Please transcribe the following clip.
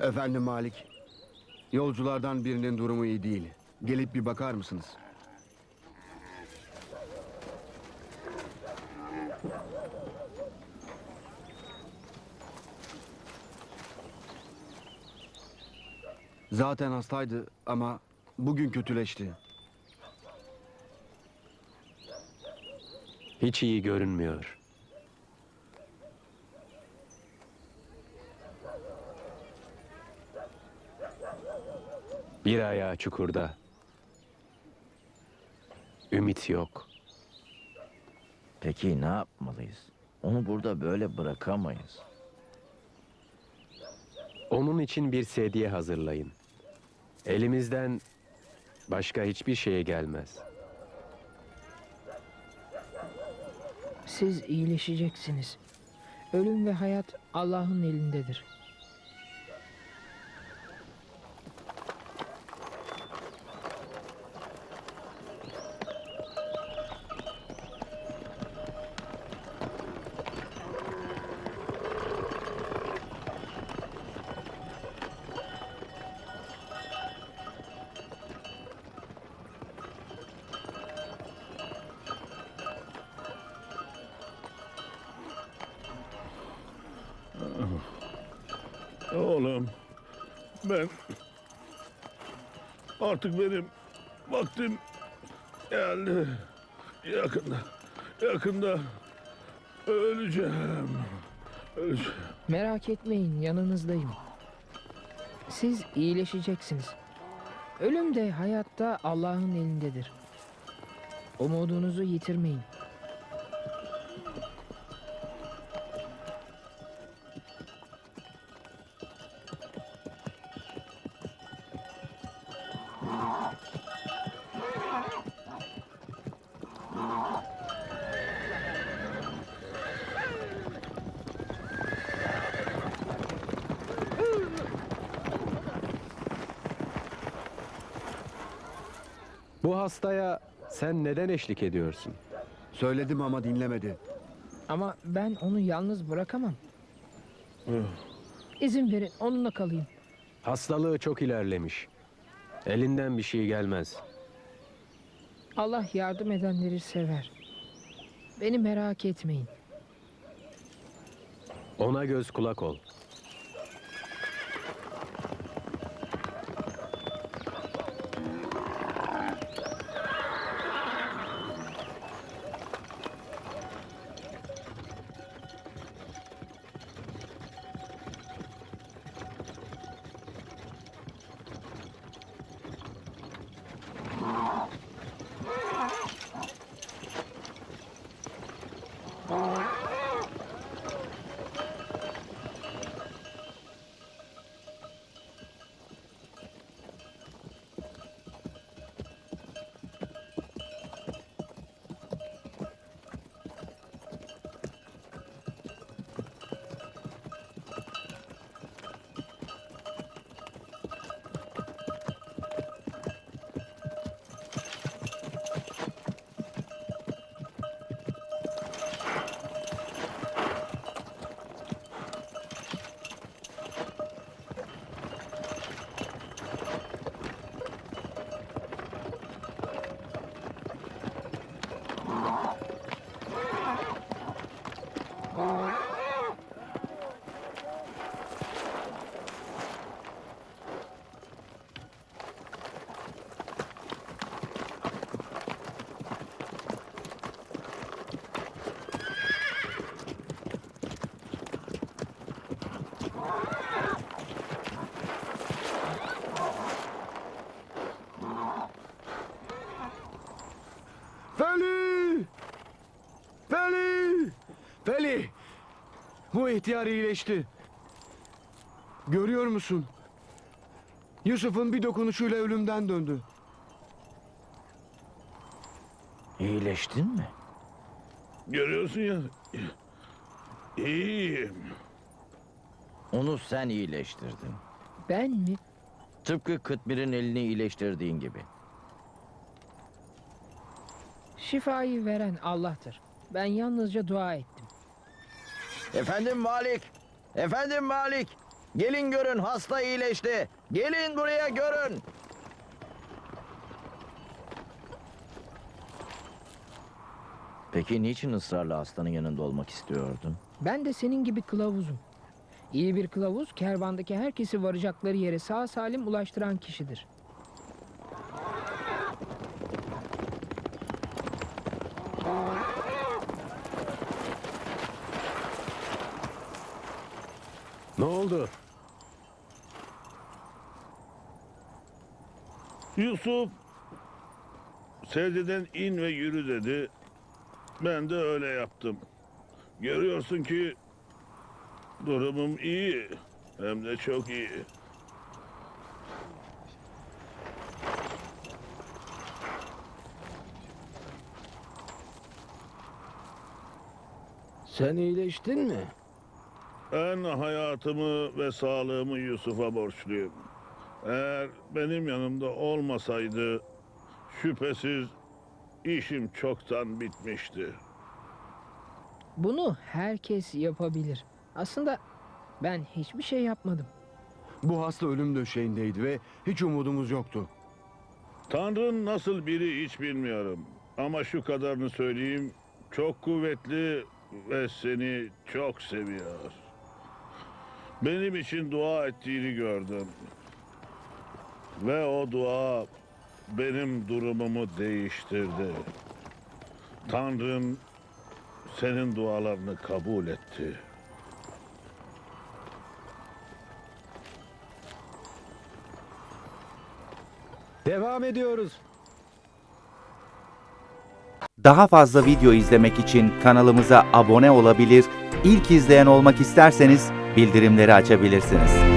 Efendim Malik. Yolculardan birinin durumu iyi değil. Gelip bir bakar mısınız? Zaten hastaydı ama bugün kötüleşti. Hiç iyi görünmüyor. Bir ayağı çukurda. Ümit yok. Peki ne yapmalıyız? Onu burada böyle bırakamayız. Onun için bir sedye hazırlayın. Elimizden başka hiçbir şeye gelmez. Siz iyileşeceksiniz. Ölüm ve hayat Allah'ın elindedir. Oğlum ben artık benim vaktim geldi. Yakında, yakında öleceğim. Öleceğim. Merak etmeyin, yanınızdayım. Siz iyileşeceksiniz. Ölüm de hayatta Allah'ın elindedir. Umudunuzu yitirmeyin. Bu hastaya sen neden eşlik ediyorsun? Söyledim ama dinlemedi. Ama ben onu yalnız bırakamam. İzin verin, onunla kalayım. Hastalığı çok ilerlemiş. Elinden bir şey gelmez. Allah yardım edenleri sever. Beni merak etmeyin. Ona göz kulak ol. Feli! Feli! Bu ihtiyar iyileşti. Görüyor musun? Yusuf'un bir dokunuşuyla ölümden döndü. İyileştin mi? Görüyorsun ya. İyiyim. Onu sen iyileştirdin. Ben mi? Tıpkı Kıtmir'in elini iyileştirdiğin gibi. Şifayı veren Allah'tır. Ben yalnızca dua ettim. Efendim Malik! Efendim Malik! Gelin görün hasta iyileşti. Gelin buraya görün. Peki niçin ısrarla hastanın yanında olmak istiyordun? Ben de senin gibi kılavuzum. İyi bir kılavuz kervandaki herkesi varacakları yere sağ salim ulaştıran kişidir. Oldu? Yusuf secdeden in ve yürü dedi. Ben de öyle yaptım. Görüyorsun ki durumum iyi. Hem de çok iyi. Sen iyileştin mi? Ben hayatımı ve sağlığımı Yusuf'a borçluyum. Eğer benim yanımda olmasaydı şüphesiz işim çoktan bitmişti. Bunu herkes yapabilir. Aslında ben hiçbir şey yapmadım. Bu hasta ölüm döşeğindeydi ve hiç umudumuz yoktu. Tanrı'nın nasıl biri hiç bilmiyorum. Ama şu kadarını söyleyeyim. Çok kuvvetli ve seni çok seviyor. Benim için dua ettiğini gördüm. Ve o dua benim durumumu değiştirdi. Tanrım senin dualarını kabul etti. Devam ediyoruz. Daha fazla video izlemek için kanalımıza abone olabilir, ilk izleyen olmak isterseniz bildirimleri açabilirsiniz.